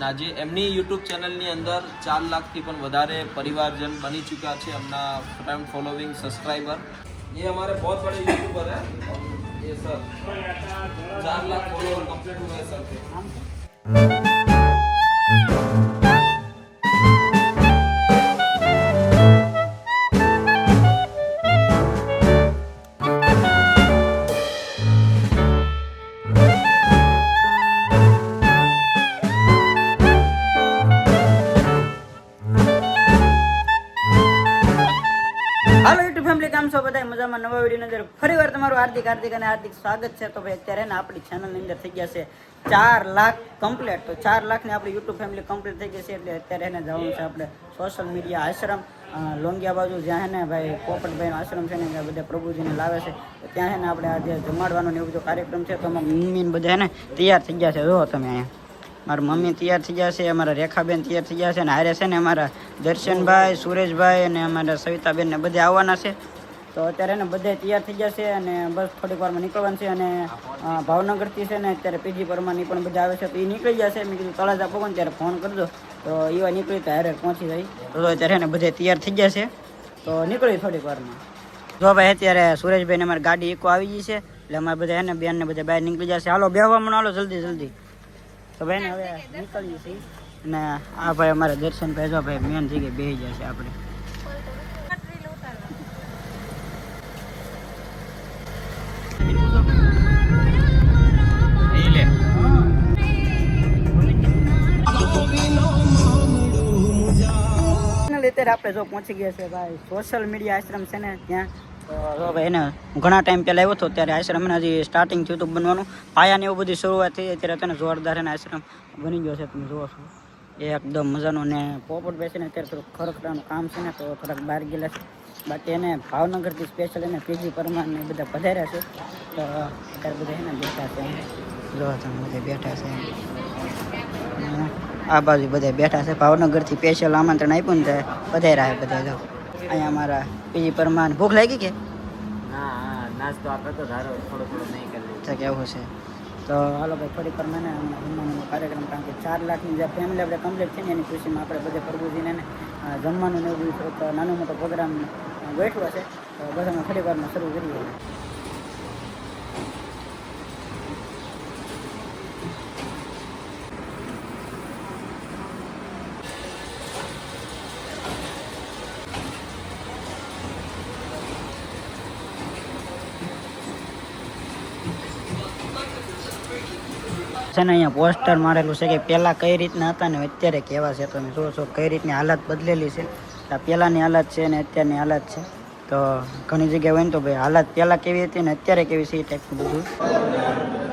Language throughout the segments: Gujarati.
ના જે, એમની યુટ્યુબ ચેનલની અંદર ચાર લાખથી પણ વધારે પરિવારજન બની ચૂક્યા છે એમના ફ્રેન્ડ ફોલોવિંગ સબસ્ક્રાઈબર એ અમારે બહુ बड़े યુટ્યુબર है ये सर चार लाख फॉलोअर कंप्लीट हुए કામ છો બધા મજામાં? નવા વીડિયો અંદર ફરી તમારું હાર્દિક હાર્દિક અને હાર્દિક સ્વાગત છે. તો ભાઈ, અત્યારે ને આપણી ચેનલની અંદર થઈ ગયા છે ચાર લાખ કમ્પ્લીટ તો ચાર લાખની આપણી યુટ્યુબ ફેમિલી કમ્પ્લીટ થઈ ગઈ છે એટલે અત્યારે એને જવાનું છે આપણે સોશિયલ મીડિયા આશ્રમ. લોંગિયા બાજુ જ્યાં ને ભાઈ પોપટભાઈનો આશ્રમ છે ને, ત્યાં બધા પ્રભુજીને લાવે છે. ત્યાં હે ને આપણે આજે જમાડવાનો ને એવું બધો કાર્યક્રમ છે. તો અમારા મમ્મી ને બધા ને તૈયાર થઈ ગયા છે. જો તમે અહીંયા. મારા મમ્મી તૈયાર થઈ ગયા છે, અમારા રેખાબેન તૈયાર થઈ ગયા છે અને હારે છે ને અમારા દર્શનભાઈ, સુરેશભાઈ અને અમારા સવિતાબેન ને બધા આવવાના છે. તો અત્યારે ને બધે તૈયાર થઈ જશે અને બસ થોડીક વારમાં નીકળવાનું છે અને ભાવનગરથી છે ને અત્યારે પીજી પરમાની પણ બધા આવે છે તો એ નીકળી જશે. મેં કીધું તળાજા પગો ત્યારે ફોન કરજો. તો એવા નીકળી તો હારે પહોંચી જાય. તો અત્યારે ને બધે તૈયાર થઈ જશે. તો નીકળી થોડીક વારમાં. જો ભાઈ અત્યારે સુરેશભાઈને અમારી ગાડી એકો આવી ગઈ છે. એટલે અમારે બધા એને બેન ને બધા બહાર નીકળી જશે. હાલો બેહવા મને હાલો જલ્દી જલ્દી. તો ભાઈ ને હવે નીકળીએ છીએ. અને આ ભાઈ અમારા દર્શન જો ભાઈ મેન જગ્યાએ બેસી જશે આપણે. અત્યારે આપણે જો પહોંચી ગયા છે ભાઈ સોશિયલ મીડિયા આશ્રમ છે ને ત્યાં. એને ઘણા ટાઈમ પહેલાં આવ્યો હતો, ત્યારે આશ્રમ એના હજી સ્ટાર્ટિંગ થયું હતું બનવાનું. પાયાની એવું બધી શરૂઆત થઈ, અત્યારે તેને જોરદાર એને આશ્રમ બની ગયો છે, તમે જુઓ છો. એકદમ મજાનો ને પોપટ બેસીને અત્યારે થોડુંક ખરખડાનું કામ છે ને, તો થોડાક બહાર ગયેલા છે. બાકી એને ભાવનગરથી સ્પેશિયલ એને પીજી પરમાર ને બધા પધાર્યા છે. તો અત્યારે બધા એને બેઠા છે. જો તમે બધા બેઠા છે. આ બાજુ બધા બેઠા છે. ભાવનગરથી સ્પેશિયલ આમંત્રણ આપ્યું ને પધાર્યા છે બધા જો અહીંયા અમારા પીજી પરમાન ભૂખ લાગી કે? નાસ્તો આપે તો ધારો થોડો થોડો નહીં કરી કેવું છે? તો હાલો ભાઈ ફરી પરમાને મને જમવાનો કાર્યક્રમ કારણ કે ચાર લાખની જે ફેમિલી આપણે કમ્પ્લીટ છે ને એની ખુશીમાં આપણે બધે પ્રભુજીને જમવાનું ને એવું નાનો મોટો પ્રોગ્રામ ગોઠવો છે. તો બધામાં ફરી વારમાં શરૂ કરીએ. છે ને અહીંયા પોસ્ટર મારેલું છે કે પહેલાં કઈ રીતના હતા ને અત્યારે કેવા છે તમે જો છો કઈ રીતની હાલત બદલેલી છે. આ પહેલાંની હાલત છે ને અત્યારની હાલત છે. તો ઘણી જગ્યાએ હોય ને તો ભાઈ હાલત પહેલાં કેવી હતી ને અત્યારે કેવી છે એ ટાઈપનું બધું?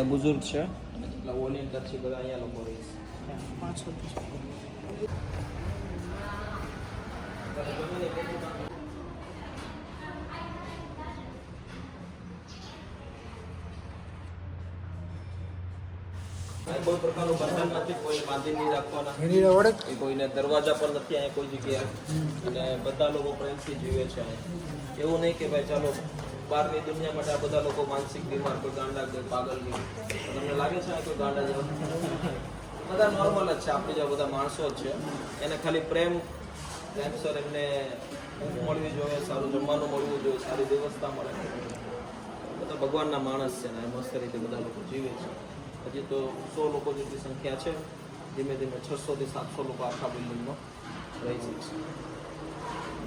અહીંયા બુઝુર્ગ છે અને જેટલા વોલેન્ટિયર છે બધા અહીંયા લોકો રહે છે પાંચસો અહીં કોઈ પ્રકારનું બંધન નથી કોઈ બાંધી નહીં રાખવાના એ કોઈને દરવાજા પર નથી અહીંયા કોઈ જગ્યાએ અને બધા લોકો પ્રેમથી જીવે છે અહીંયા એવું નહીં કે ભાઈ ચાલો બહારની દુનિયા માટે આ બધા લોકો માનસિક બીમાર, કોઈ ગાંડા, કોઈ પાગલ નહીં. તમને લાગે છે આ કોઈ ગાંડા જેવા? બધા નોર્મલ જ છે, આપણે જેવા બધા માણસો જ છે. એને ખાલી પ્રેમ પ્રેમસર એમને ઊંઘ મળવી જોઈએ, સારું જમવાનું મળવું જોઈએ, સારી વ્યવસ્થા મળે. બધા ભગવાનના માણસ છે ને મસ્ત રીતે બધા લોકો જીવે છે. હજી તો સો લોકો જેટલી સંખ્યા છે, ધીમે ધીમે છસો થી સાતસો લોકો આખા બિલ્ડિંગમાં રહી શકશે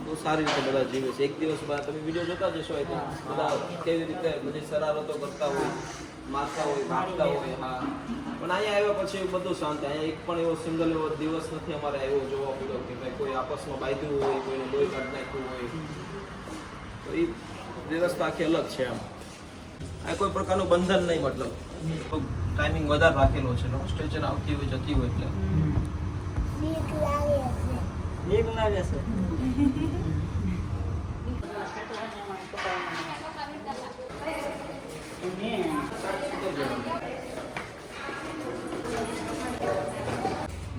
બહુ સારી રીતે બધા જીવે છે. એક દિવસ બાદ તમે વીડિયો જોતા જશો એ બધા કેવી રીતે બધી શરારતો કરતા હોય મારતા હોય મારતા હોય હા. પણ અહીંયા આવ્યા પછી બધું શાંત અહીંયા એક પણ એવો સિંગલ એવો દિવસ નથી અમારે આવ્યો જોવા મળ્યો કે ભાઈ કોઈ આપસમાં બાંધ્યું હોય કોઈને લોહી કાઢ નાખ્યું હોય. તો એ વ્યવસ્થા આખી અલગ છે આમ. આ કોઈ પ્રકારનું બંધન નહીં મતલબ. ટાઈમિંગ વધારે રાખેલો છે. સ્ટેશન આવતી હોય જતી હોય એટલે. एक ना जैसे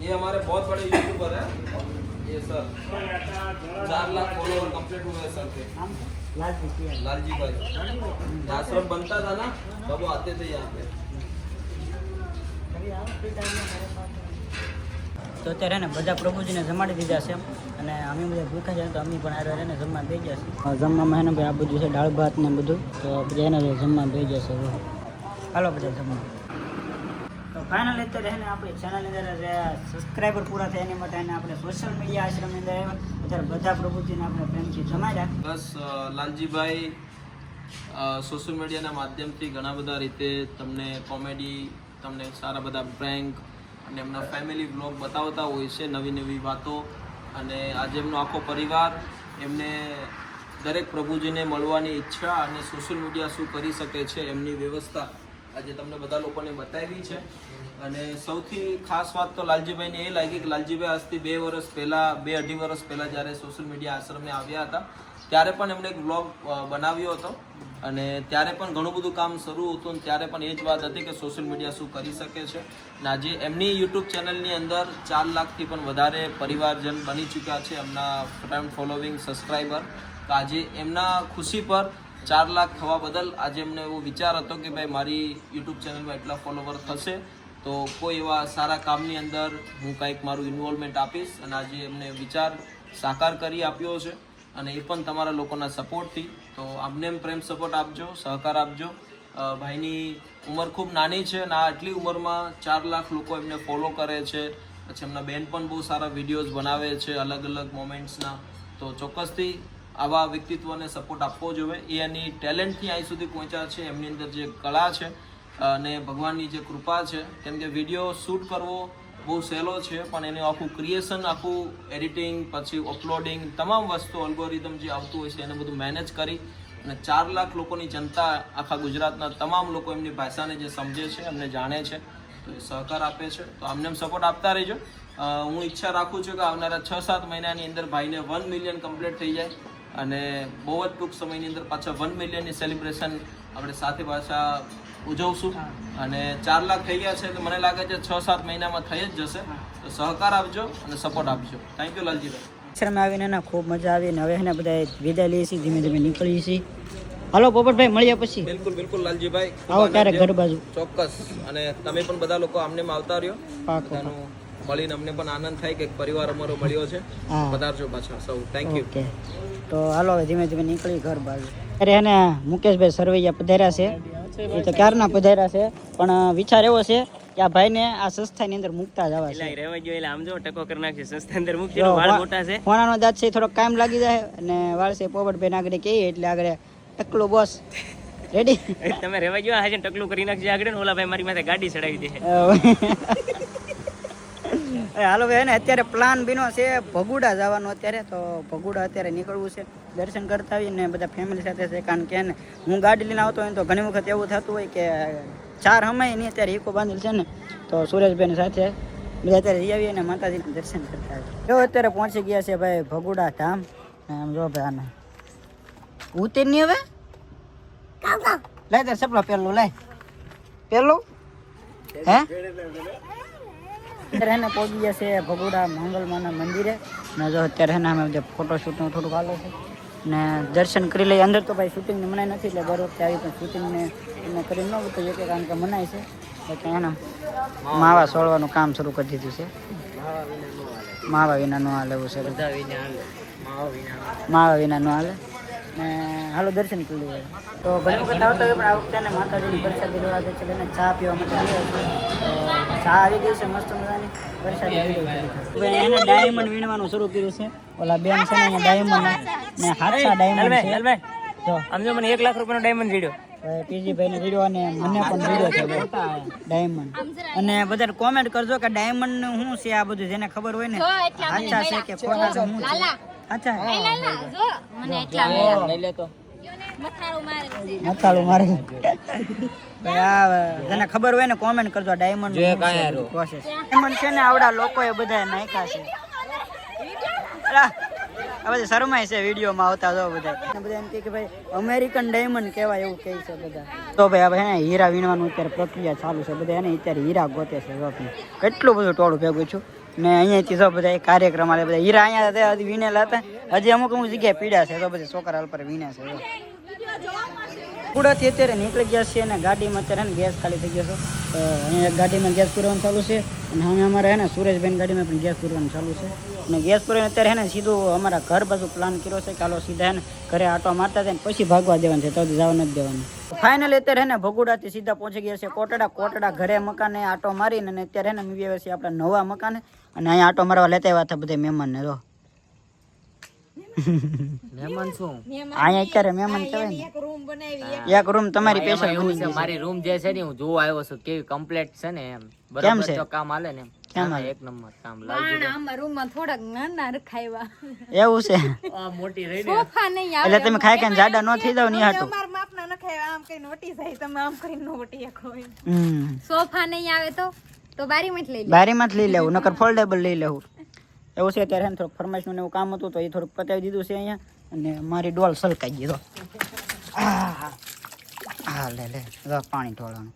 ये हमारे बहुत बड़े यूट्यूबर हैं। ये, सर, चार लाख फॉलोअर कंप्लीट हुए सर के। लाल जी भाई। जहाँ बनता था ना, तब वो आते थे यहाँ पे। તો અત્યારે ને બધા પ્રભુજીને જમાડી દીધા છે અને અમે બધા ભૂખા છે તો અમે પણ આરે એને જમવા બે ગયા છે જમવામાં એને ભાઈ આ બધું છે દાળ ભાત ને બધું. તો બધા એને જમવા બે જશે હાલો બધા જમવા. તો ફાઇનલ અત્યારે એને આપણી ચેનલની અંદર જે સબસ્ક્રાઈબર પૂરા થયા એની માટે એને આપણે સોશિયલ મીડિયા આશ્રમની અંદર અત્યારે બધા પ્રભુજીને આપણે પ્રેમથી જમાડ્યા. બસ લાલજીભાઈ સોશિયલ મીડિયાના માધ્યમથી ઘણા બધા રીતે તમને કોમેડી તમને સારા બધા પ્રેન્ક અને એમના ફેમિલી બ્લોગ બતાવતા હોય છે, નવી નવી વાતો. અને આજે એમનો આખો પરિવાર એમને દરેક પ્રભુજીને મળવાની ઈચ્છા અને સોશિયલ મીડિયા શું કરી શકે છે એમની વ્યવસ્થા આજે તમને બધા લોકોને બતાવી છે. અને સૌથી ખાસ વાત તો લાલજીભાઈને એ લાગી કે લાલજીભાઈ આજથી બે વર્ષ પહેલાં, બે અઢી વર્ષ પહેલાં જ્યારે સોશિયલ મીડિયા આશ્રમે આવ્યા હતા, ત્યારે પણ એમણે એક બ્લોગ બનાવ્યો હતો. અને ત્યારે પણ ઘણું બધું કામ શરૂ હતું ત્યારે પણ એ જ વાત હતી કે સોશિયલ મીડિયા શું કરી શકે છે. અને આજે એમની યુટ્યુબ ચેનલની અંદર ચાર લાખથી પણ વધારે પરિવારજન બની ચૂક્યા છે એમના ફ્રેન્ડ ફોલોવિંગ સબસ્ક્રાઈબર તો આજે એમના ખુશી પર ચાર લાખ થવા બદલ આજે એમને એવો વિચાર હતો કે ભાઈ મારી યુટ્યુબ ચેનલમાં એટલા ફોલોવર થશે તો કોઈ એવા સારા કામની અંદર હું કંઈક મારું ઇન્વોલ્વમેન્ટ આપીશ. અને આજે એમને વિચાર સાકાર કરી આપ્યો છે. અને એ પણ તમારા લોકોના સપોર્ટથી. તો આમને એમ પ્રેમ સપોર્ટ આપજો, સહકાર આપજો. ભાઈની ઉંમર ખૂબ નાની છે અને આ આટલી ઉંમરમાં ચાર લાખ લોકો એમને ફોલો કરે છે. પછી એમના બેન પણ બહુ સારા વિડીયોઝ બનાવે છે, અલગ અલગ મોમેન્ટ્સના તો ચોક્કસથી આવા વ્યક્તિત્વને સપોર્ટ આપવો જોઈએ. એ એની ટેલેન્ટથી અહીં સુધી પહોંચ્યા છે. એમની અંદર જે કળા છે અને ભગવાનની જે કૃપા છે, કેમ કે વીડિયો શૂટ કરવો બહુ સહેલો છે, પણ એનું આખું ક્રિએશન આખું એડિટિંગ પછી અપલોડિંગ તમામ વસ્તુ અલ્ગોરિધમ જે આવતું હોય છે, એને બધું મેનેજ કરી અને ચાર લાખ લોકોની જનતા આખા ગુજરાતના તમામ લોકો એમની ભાષાને જે સમજે છે, એમને જાણે છે, તો એ સહકાર આપે છે. તો એમ સપોર્ટ આપતા રહેજો. હું ઈચ્છા રાખું છું કે આવનારા છ સાત મહિનાની અંદર ભાઈને વન મિલિયન કમ્પ્લીટ થઈ જાય અને બહુ જ ટૂંક સમયની અંદર પાછા વન મિલિયનની સેલિબ્રેશન આપણે સાથે પાછા ઉજવશું. અને ચાર લાખ થઈ ગયા છે તો મને લાગે છે છ સાત મહિનામાં થઈ જ જશે. તો સહકાર આપજો અને સપોર્ટ આપજો. Thank you Laljibhai. આશ્રમ આવીને એને ખૂબ મજા આવી હવે એને બધા વિદાય લઈએ છીએ ધીમે ધીમે નીકળીએ છીએ. હલો પોપટભાઈ મળ્યા પછી. બિલકુલ બિલકુલ લાલજીભાઈ. આવો ક્યારેક ઘર બાજુ? ચોક્કસ. અને તમે પણ બધા લોકો આમને આવતા રહ્યો. પાકો બધાનું મળીને અમને પણ આનંદ થાય કે એક પરિવાર અમારો મળ્યો છે. પધારજો પાછા સૌ. થેન્ક યુ તો હાલો ધીમે ધીમે નીકળી ઘર બાજુ. અરે એને મુકેશભાઈ સરવૈયા પધાર્યા છે. એ તો ક્યારના પધાર્યા છે પણ વિચાર એવો છે કે આ ભાઈને આ સંસ્થાની અંદર મુકતા જવા છે. એટલે રહેવા જોઈએ એટલે આમ જો ટકો કરી નાખશે સંસ્થા અંદર મૂકજો વાળ મોટા છે. હોણાનો દાંત છે થોડોક કામ લાગી જાય અને વાળ છે પોપટભાઈ આગળ કે એટલે આગળ ટકલો બોસ. રેડી તમે રહેવા ગયો આજે ટકલું કરી નાખજો આગળ ને ઓલા ભાઈ મારી માથે ગાડી ચડાવી દે. હાલો ભાઈ ને અત્યારે પ્લાન બીનો છે, ભગુડા જવાનો અત્યારે, તો ભગુડા અત્યારે નીકળવું છે, દર્શન કરતા આવીને બધા ફેમિલી સાથે છે, કારણ કે હું ગાડી લઈને આવતો હોય તો ઘણી વખત એવું થતું હોય કે ચાર સમય નહીં, અત્યારે ઈકો બાંધેલ છે ને, તો સુરેશભાઈની સાથે બધા અત્યારે જઈ આવીએ ને માતાજીના દર્શન કરતા આવીએ. જો અત્યારે પહોંચી ગયા છે ભાઈ ભગુડા ધામ એમ જો ભાઈ આને. ઉતર નહીં હવે? લઈ દે સપલો પેલું લાય. પેલું હે? અત્યારે એને પહોંચી ગયા છે ભગુડા મંગલમાના મંદિરે. ને જો અત્યારે એના અમે ફોટો ફોટોશૂટનું થોડુંક હાલે છે. ને દર્શન કરી લઈએ. અંદર તો ભાઈ શૂટિંગની મનાય નથી એટલે દર વખતે આવી પણ શૂટિંગને એને કરી ન તો એક કારણ કે મનાય છે. એટલે એને માવા સોળવાનું કામ શરૂ કરી દીધું છે. માવા વિના નો હાલે એવું છે. માવા વિના. નો હાલે. ને હાલો દર્શન કરી લઈએ. તો ઘણી વખત આવતા હોય પણ આ વખતે માતાજીની પ્રસાદી લેવા છે ચા પીવા માટે આવ્યા છે. આવી છે મસ્ત મજાની એને ડાયમંડ વીણવાનું શરૂ કર્યું છે. ઓલા બેન છે ને ડાયમંડ ને હાથા ડાયમંડ છે. જો. આમ જો મને એક લાખ રૂપિયાનો ડાયમંડ જીડ્યો પીજીભાઈ ને વીડિયો અને મને પણ વીડિયો છે ડાયમંડ અને બધા કોમેન્ટ કરજો કે ડાયમંડનું શું છે આ બધું જેને ખબર હોય ને સાચા છે કે ખોટા છે શું છે? સાચા લઈ લે તો મતાળું મારે આ ખબર હોય ને કોમેન્ટ કરજો. ડાયમંડ જે કાંઈ હારું. પ્રોસેસ ડાયમંડ છે ને આવડા લોકોએ બધા નાખ્યા છે. હવે શરમાય છે વિડીયોમાં આવતા જો બધા બધા એમ કે ભાઈ અમેરિકન ડાયમંડ કહેવાય એવું કહે છે બધા. તો ભાઈ હવે હે હીરા વીણવાનું અત્યારે પ્રક્રિયા ચાલુ છે. બધા એને અત્યારે હીરા ગોતે છે જો કેટલું બધું ટોળું ભેગું છું. ને અહીંયાથી જો બધા કાર્યક્રમ આલે બધા હીરા અહીંયા હતા, હજી વીણેલા હતા. હજી અમુક અમુક જગ્યાએ પીડા છે તો બધા છોકરા હાલ પર વીણ્યા છે. કુડાથી અત્યારે નીકળી ગયા છીએ અને ગાડીમાં અત્યારે ગેસ ખાલી થઈ ગયો છે. તો અહીંયા ગાડીમાં ગેસ પૂરવાનું ચાલુ છે અને હવે અમારે હે ને સુરેશભાઈ ગાડીમાં પણ ગેસ પૂરવાનું ચાલુ છે. અને ગેસ પૂરવાનું અત્યારે હે ને સીધું અમારા ઘર બાજુ પ્લાન કર્યો છે ચાલો સીધા હે ને ઘરે આટો મારતા ને પછી ભાગવા દેવાનું છે, તો જવા નથી દેવાનું. ફાઇનલી અત્યારે હે ને ભગુડાથી સીધા પહોંચી ગયા છે કોટડા કોટડા ઘરે મકાને આટો મારીને અને અત્યારે હે ને મીવી છીએ આપણા નવા મકાને અને અહીંયા આટો મારવા લેતા આવ્યા હતા બધા મહેમાનને જો મહેમાન શું? અહીંયા અત્યારે મહેમાન કહેવાય એક રૂમ તમારી એમાં બની છે મારી રૂમ જે છે ને હું જોવા આવ્યો છું કેવી કમ્પ્લીટ છે ને એમ. બરાબર છે? તો કામ હાલે ને? એક નંબર કામ થોડાક નાના રખાયવા. એવું છે? આ મોટી રહી સોફા નહીં આવે એટલે તમે ખાઈ ખાઈને જાડા ન થઈ જાવની હાટું અમારા માપના નખાવ્યા આમ કઈ વટી જાય તમે આમ કરીને સોફા નહીં આવે તો? તો બારીમાં જ લઈ લે. બારીમાં જ લઈ લેવું નકર ફોલ્ડેબલ લઈ લેવું. એવું છે અત્યારે એને થોડુંક ફરમાઈશનું એવું કામ હતું તો એ થોડુંક પતાવી દીધું છે અહીંયા. અને મારી ડોલ સલકાઈ ગઈ તો હા લે લે. પાણી ઢોળવાનું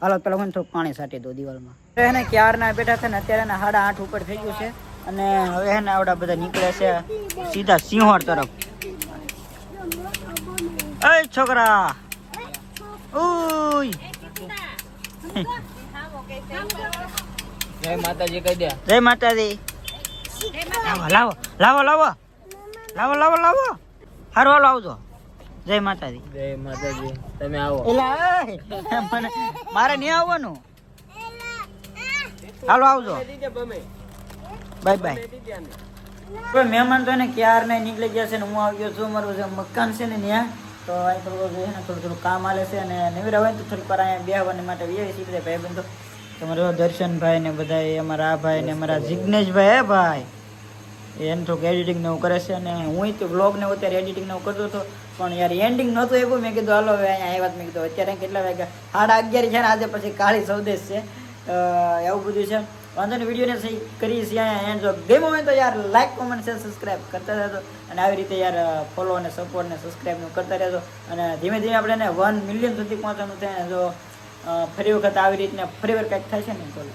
હાલો પેલા હું થોડુંક પાણી સાટી દો દિવાલમાં. એને ક્યારના બેઠા છે ને અત્યારે એને સાડા આઠ ઉપર થઈ ગયું છે. અને હવે એને આવડા બધા નીકળે છે સીધા સિંહોર તરફ. એ છોકરા. ઉય જય માતાજી કહી દે. જય માતાજી. લાવો લાવો લાવો લાવો. લાવો લાવો લાવો. હારો હાલો આવજો. જય માતાજી. જય માતાજી. તમે આવો. મને મારે નહીં આવવાનું. હાલો આવજો. Bye bye. કોઈ મહેમાન તો એને ક્યાર નહીં નીકળી ગયા છે ને હું આવી ગયો છું. મારું જે મકાન છે ને ત્યાં તો અહીં થોડું થોડું કામ હાલે છે અને નવી ને તો થોડીક વાર અહીંયા બેહવાની માટે વ્યય છે ભાઈ બંધો તમારો દર્શનભાઈ ને બધા અમારા આ ભાઈ ને, અમારા જિજ્ઞેશભાઈ હે ભાઈ? એને થોડુંક એડિટિંગ ને એવું કરે છે અને હું તો બ્લોગ ને અત્યારે એડિટિંગ ને કરતો હતો, પણ યાર એન્ડિંગ નહોતું એવું મેં કીધું, હાલો હવે અહીંયા આવ્યા વાત મેં કીધું, અત્યારે કેટલા વાગ્યા? સાડા અગિયાર છે ને, આજે પછી કાળી સૌદેશ છે. એવું બધું છે. વાંધો ને વિડીયોને સહી કરી છે અહીંયા. એન્ડ જો ગેમ હોય તો યાર લાઈક કોમેન્ટ શેર સબસ્ક્રાઈબ કરતા રહેજો. અને આવી રીતે યાર ફોલો અને સપોર્ટ ને સબસ્ક્રાઈબ કરતા રહેજો. અને ધીમે ધીમે આપણે એને વન મિલિયન સુધી પહોંચવાનું છે જો ફરી વખત આવી રીતના ફરી વાર કંઈક થાય છે ને બોલો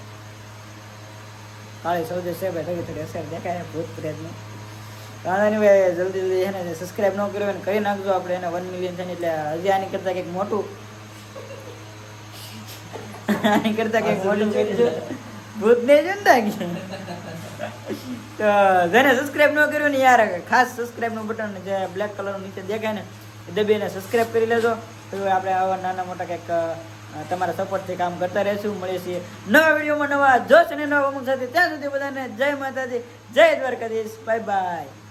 કાળી સૌદે સાહેબ થોડી થોડી અસર દેખાય ભૂત પ્રયત્ન વાંધો ભાઈ જલ્દી જલ્દી છે ને સબસ્ક્રાઈબ ન કર્યો ને કરી નાખજો આપણે એને વન મિલિયન ને એટલે હજી આની કરતાં કંઈક મોટું. આની કરતાં કંઈક મોટું કરીશું ભૂતને જ ને તો જેને સબસ્ક્રાઈબ ન કર્યું ને યાર ખાસ સબસ્ક્રાઈબનું બટન જે બ્લેક કલરનું નીચે દેખાય ને દબીને સબસ્ક્રાઈબ કરી લેજો. તો આપણે આવા નાના મોટા કંઈક તમારા સપોર્ટથી કામ કરતા રહેશું, મળીએ છીએ નવા વિડીયોમાં નવા જોશ અને નવા અમુક સાથે ત્યાં સુધી બધાને જય માતાજી, જય દ્વારકાધીશ. Bye bye